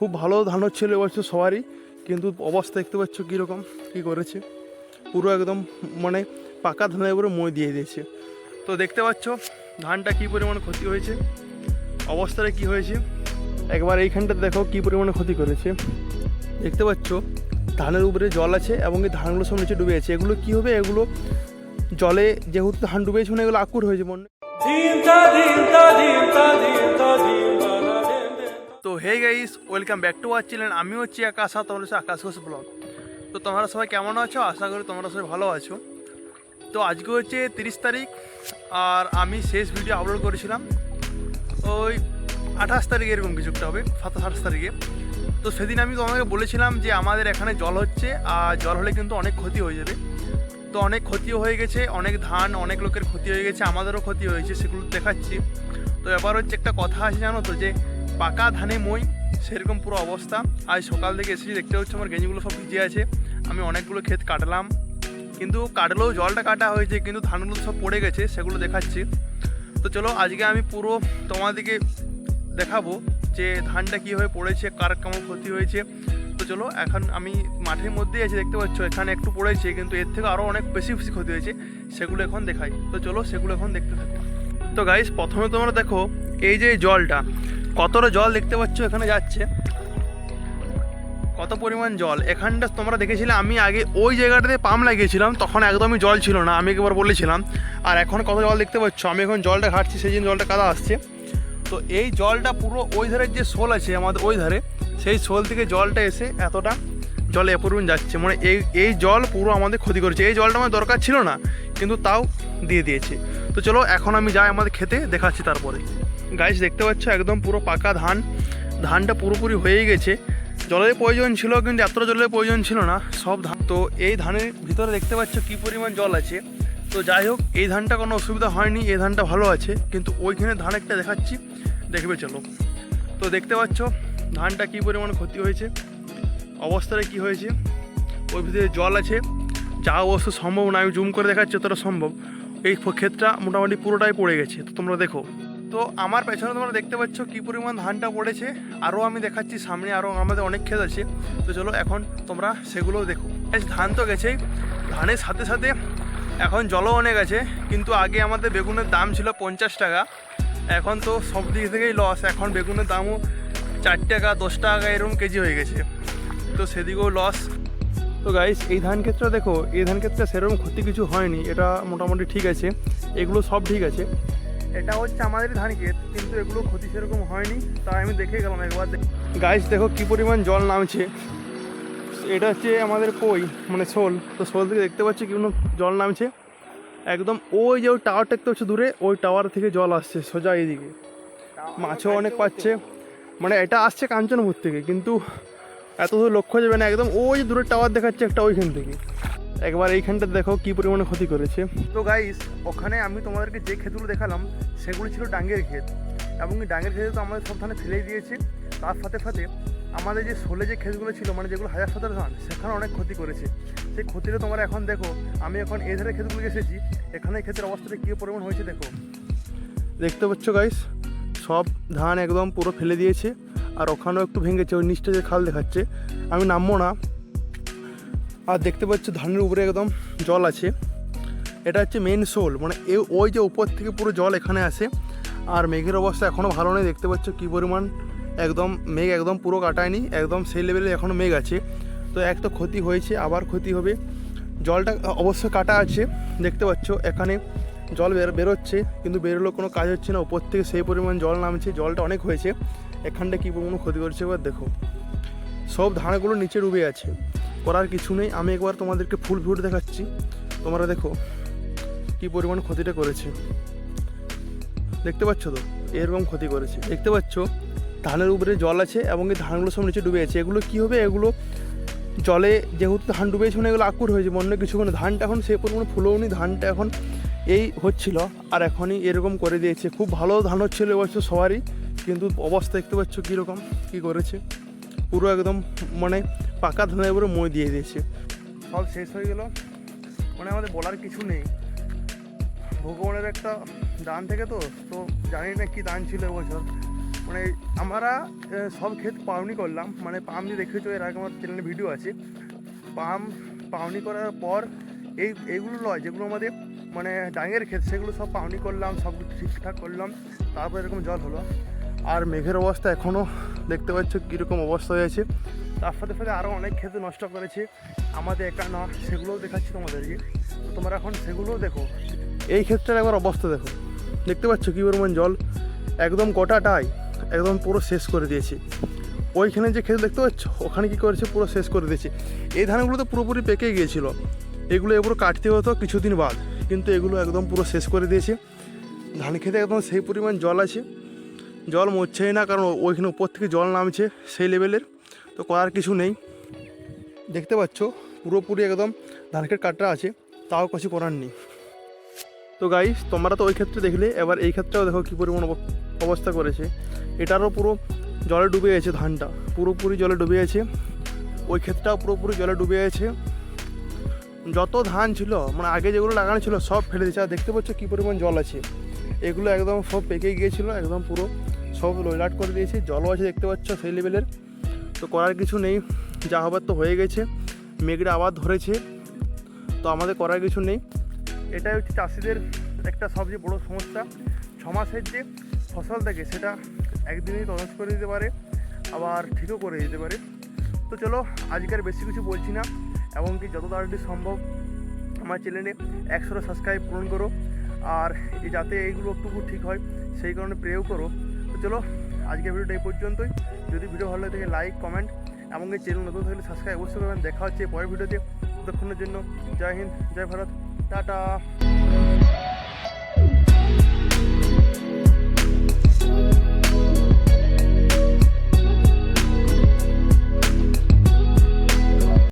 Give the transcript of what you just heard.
খুব ভালো ধান হচ্ছিল এবছর সবারই, কিন্তু অবস্থা দেখতে পাচ্ছ কীরকম, কী করেছে? পুরো একদম মানে পাকা ধানের উপরে মই দিয়ে দিয়েছে। তো দেখতে পাচ্ছ ধানটা কী পরিমাণে ক্ষতি হয়েছে, অবস্থাটা কি হয়েছে? একবার এইখানটা দেখো কী পরিমাণে ক্ষতি করেছে। দেখতে পাচ্ছ ধানের উপরে জল আছে এবং এই ধানগুলো সব নিচে ডুবে আছে। এগুলো কি হবে? এগুলো জলে যেহেতু ধান ডুবেছে মানে এগুলো আকুর হয়েছে। মনে hey guys welcome back to our channel আমি হচ্ছি আকাশ তোমরা হচ্ছে আকাশ ঘোষ ব্লগ তো তোমরা সবাই কেমন আছো? আশা করি তোমরা সবাই ভালো আছো। তো আজকে হচ্ছে তিরিশ তারিখ, আর আমি শেষ ভিডিও আপলোড করেছিলাম। ওই আঠাশ তারিখে এরকম কিছু একটা হবে, সাতাশ আঠাশ তারিখে। তো সেদিন আমি তোমাকে বলেছিলাম যে আমাদের এখানে জল হচ্ছে, আর জল হলে কিন্তু অনেক ক্ষতি হয়ে যাবে। তো অনেক ক্ষতিও হয়ে গেছে, অনেক ধান, অনেক লোকের ক্ষতি হয়ে গেছে, আমাদেরও ক্ষতি হয়েছে, সেগুলো দেখাচ্ছি। তো এবার হচ্ছে একটা কথা আছে জানো তো, যে পাকা ধানে মই, সেরকম পুরো অবস্থা। আজ সকাল থেকে এসেছি, দেখতে হচ্ছে আমার গেঞ্জিগুলো সব ভিজে আছে। আমি অনেকগুলো ক্ষেত কাটলাম। কিন্তু কাটলেও জলটা কাটা হয়েছে, কিন্তু ধানগুলো সব পড়ে গেছে, সেগুলো দেখাচ্ছি। তো চলো, আজকে আমি পুরো তোমাদেরকে দেখাবো যে ধানটা কীভাবে পড়েছে, কার কেমন ক্ষতি হয়েছে। তো চলো, এখন আমি মাঠের মধ্যেই আছি, দেখতে পাচ্ছ, এখানে একটু পড়েছে, কিন্তু এর থেকে আরও অনেক বেশি বেশি ক্ষতি হয়েছে, সেগুলো এখন দেখাই। তো চলো, সেগুলো এখন দেখতে থাকো। তো গাইস প্রথমে তোমরা দেখো, এই যে জলটা কতটা জল দেখতে পাচ্ছ এখানে যাচ্ছে? কত পরিমাণ জল? এখানটা তোমরা দেখেছিলে, আমি আগে ওই জায়গাটাতে পাম্প লাগিয়েছিলাম, তখন একদমই জল ছিল না, আমি একবার বলেছিলাম। আর এখন কত জল দেখতে পাচ্ছ? আমি এখন জলটা ঘাটছি, সেই জন্য জলটা কাদা আসছে। তো এই জলটা পুরো ওই ধারের যে শোল আছে আমাদের ওই ধারে, সেই শোল থেকে জলটা এসে এতটা জলে এ পরিমাণ যাচ্ছে। মানে এই এই জল পুরো আমাদের ক্ষতি করেছে। এই জলটা আমার দরকার ছিল না, কিন্তু তাও দিয়ে দিয়েছে। তো চলো, এখন আমি যাই আমাদের খেতে, দেখাচ্ছি তারপরে। গাছ দেখতে পাচ্ছ, একদম পুরো পাকা ধান। ধানটা পুরোপুরি হয়েই গেছে। জলের প্রয়োজন ছিল, কিন্তু এতটা জলের প্রয়োজন ছিল না। সব ধান তো এই ধানের ভিতরে দেখতে পাচ্ছ কী পরিমাণ জল আছে। তো যাই হোক, এই ধানটা কোনো অসুবিধা হয়নি, এই ধানটা ভালো আছে। কিন্তু ওইখানে ধান একটা দেখাচ্ছি, দেখবে চলো। তো দেখতে পাচ্ছ, ধানটা কী পরিমাণ ক্ষতি হয়েছে, অবস্থাটা কি হয়েছে। ওই ভিতরে জল আছে। যা অবশ্য সম্ভব না আমি জুম করে দেখাচ্ছি যতটা সম্ভব। এই ক্ষেতটা মোটামুটি পুরোটাই পড়ে গেছে, তো তোমরা দেখো। তো আমার পেছনে তোমরা দেখতে পাচ্ছ কী পরিমাণ ধানটা পড়েছে আরও আমি দেখাচ্ছি, সামনে আরও আমাদের অনেক ক্ষেত আছে। তো চলো এখন তোমরা সেগুলোও দেখো। ধান তো গেছেই। ধানের সাথে সাথে এখন জলও অনেক আছে, কিন্তু আগে আমাদের বেগুনের দাম ছিল পঞ্চাশ টাকা। এখন তো সব দিক থেকেই লস এখন বেগুনের দামও চার টাকা, দশ টাকা এরকম কেজি হয়ে গেছে। তো সেদিকেও লস তো গাইস এই ধান ক্ষেত্রে দেখো এই ধান ক্ষেত্রে সেরকম ক্ষতি কিছু হয়নি এটা মোটামুটি ঠিক আছে এগুলো সব ঠিক আছে। এটা হচ্ছে আমাদের ধান ক্ষেত কিন্তু এগুলো ক্ষতি সেরকম হয়নি তাই আমি দেখে গেলাম একবার গাইস দেখো কি পরিমাণ জল নামছে। এটা হচ্ছে আমাদের কই মানে শোল। তো শোল থেকে দেখতে পাচ্ছি কি জল নামছে। একদম ওই যে ওই টাওয়ারটা দেখতে পাচ্ছ দূরে ওই টাওয়ার থেকে জল আসছে সোজা এইদিকে। মাছও অনেক পাচ্ছে। মানে এটা আসছে কাঞ্চনপুর থেকে কিন্তু এত দূর লক্ষ্য যাবে না একদম ওই যে দূরের টাওয়ার দেখাচ্ছে একটা ওইখান থেকে। একবার এইখানটা দেখো কি পরিমাণে ক্ষতি করেছে। তো গাইস ওখানে আমি তোমাদেরকে যে ক্ষেতগুলো দেখালাম সেগুলো ছিল ডাঙ্গের ক্ষেত। এবং এই ডাঙ্গের ক্ষেতে তো আমাদের সব ধানে ফেলেই দিয়েছে। তার সাথে সাথে আমাদের যে শোলে যে ক্ষেতগুলো ছিল মানে যেগুলো হাজার সতেরো ধান সেখানে অনেক ক্ষতি করেছে। সেই ক্ষতিটা তোমরা এখন দেখো। আমি এখন এই ধারে ক্ষেতগুলো এসেছি। এখানে ক্ষেতের অবস্থাটা কী পরিমাণ হয়েছে দেখো। দেখতে পাচ্ছ গাইস সব ধান একদম পুরো ফেলে দিয়েছে। আর ওখানেও একটু ভেঙেছে, ওই নিচটা যে খাল দেখাচ্ছে। আমি নামবো না। আর দেখতে পাচ্ছ ধানের উপরে একদম জল আছে। এটা হচ্ছে মেন শোল মানে এ, ওই যে উপর থেকে পুরো জল এখানে আসে। আর মেঘের অবস্থা এখনও ভালো নেই, দেখতে পাচ্ছ কী পরিমাণ। একদম মেঘ একদম পুরো কাটায়নি, একদম সেই লেভেলে এখনও মেঘ আছে। তো এক তো ক্ষতি হয়েছে, আবার ক্ষতি হবে। জলটা অবশ্যই কাটা আছে, দেখতে পাচ্ছ এখানে। জল বের, বেরোচ্ছে, কিন্তু বেরোলেও কোনো কাজ হচ্ছে না। উপর থেকে সেই পরিমাণ জল নামছে, জলটা অনেক হয়েছে। এখানটা কী পরিমাণ ক্ষতি করছে এবার দেখো। সব ধানগুলো নিচে ডুবে আছে। করার কিছু নেই। আমি একবার তোমাদেরকে ফুল ভিউ দেখাচ্ছি। তোমরা দেখো কী পরিমাণ ক্ষতিটা করেছে। দেখতে পাচ্ছ তো? এরকম ক্ষতি করেছে। দেখতে পাচ্ছ? ধানের উপরে জল আছে এবং এই ধানগুলো সব নিচে ডুবে আছে। এগুলো কী হবে? এগুলো জলে যেহেতু ধান ডুবেছে মানে এগুলো আকুর হয়েছে। অন্য কিছু মানে ধানটা এখন সেই পরিমাণে ফুলওনি। ধানটা এখন এই হচ্ছিল আর এখনই এরকম করে দিয়েছে। খুব ভালো ধান হচ্ছিল এবছর সবারই, কিন্তু অবস্থা দেখতে পাচ্ছ কীরকম, কী করেছে? পুরো একদম মানে পাকা ধানের উপরে মই দিয়ে দিয়েছে। সব শেষ হয়ে গেল। মানে আমাদের বলার কিছু নেই। ভগবানের একটা দান থেকে তো তো জানি না কি দান ছিল এবছর মানে আমরা সব ক্ষেত পাওনি করলাম। মানে পাম দিয়ে দেখেছ, এর আগে আমার চ্যানেলে ভিডিও আছে। পাম পাওনি করার পর এই, এইগুলো নয়, যেগুলো আমাদের মানে ডাঙের ক্ষেত, সেগুলো সব পাওনি করলাম, সব কিছু ঠিকঠাক করলাম, তারপর এরকম জল হলো। আর মেঘের অবস্থা এখনও দেখতে পাচ্ছ কীরকম অবস্থা হয়েছে। তার সাথে সাথে আরও অনেক ক্ষেত্রে নষ্ট করেছে, আমাদের একা না, সেগুলোও দেখাচ্ছি তোমাদেরকে। তোমরা এখন সেগুলোও দেখো। এই ক্ষেত্রের একবার অবস্থা দেখো। দেখতে পাচ্ছ কী পরিমাণ জল? একদম গোটাটাই একদম পুরো শেষ করে দিয়েছে। ওইখানে যে ক্ষেত দেখতে পাচ্ছ, ওখানে কী করেছে? পুরো শেষ করে দিয়েছে। এই ধানগুলো তো পুরোপুরি পেকে গিয়েছিল। এগুলো এগুলো কাটতে হতো কিছুদিন বাদ, কিন্তু এগুলো একদম পুরো শেষ করে দিয়েছে। ধান খেতে একদম সেই পরিমাণ জল আছে। জল মরছেই না, কারণ ওইখানে উপর থেকে জল নামছে সেই লেভেলের তো করার কিছু নেই। দেখতে পাচ্ছ, পুরোপুরি একদম ধান খেত কাটা আছে, তাও কিছু করার নেই। তো গাইস তোমরা তো ওই ক্ষেত্রে দেখলে, এবার এই ক্ষেত্রেও দেখো কী পরিমাণ অব- অবস্থা করেছে। এটারও পুরো জলে ডুবে গেছে ধানটা, পুরোপুরি জলে ডুবে গেছে। ওই ক্ষেতটাও পুরোপুরি জলে ডুবে গেছে। যত ধান ছিল মানে আগে যেগুলো লাগানো ছিল, সব ফেলে দিয়েছে। আর দেখতে পাচ্ছ কী পরিমাণ জল আছে। এগুলো একদম সব পেকে গিয়েছিল, একদম পুরো সব লইলাট করে দিয়েছে। জলও আছে, দেখতে পাচ্ছ সেই লেভেলের তো করার কিছু নেই, যা হবার তো হয়ে গেছে। মেঘটা আবার ধরেছে। তো আমাদের করার কিছু নেই। এটাই হচ্ছে চাষিদের একটা সবচেয়ে বড় সমস্যা। ছ মাসের যে ফসল থাকে, সেটা একদিনেই তদন্ত করে দিতে পারে, আবার ঠিকও করে দিতে পারে। তো চলো, আজকের বেশি কিছু বলছি না। এবং কি যত তাড়াতাড়ি সম্ভব আমার চ্যানেলে একশোটা সাবস্ক্রাইব পূরণ করো। আর যাতে এইগুলো একটু ঠিক হয়, সেই কারণে প্রেও করো। তো চলো, আজকের ভিডিওটা এই পর্যন্তই। যদি ভিডিও ভালো লাগে থাকে লাইক কমেন্ট এমনকি চ্যানেল নতুন থাকলে সাবস্ক্রাইব অবশ্যই করবেন। দেখা হচ্ছে পরের ভিডিওতে। ততক্ষণের জন্য জয় হিন্দ, জয় ভারত। টাটা।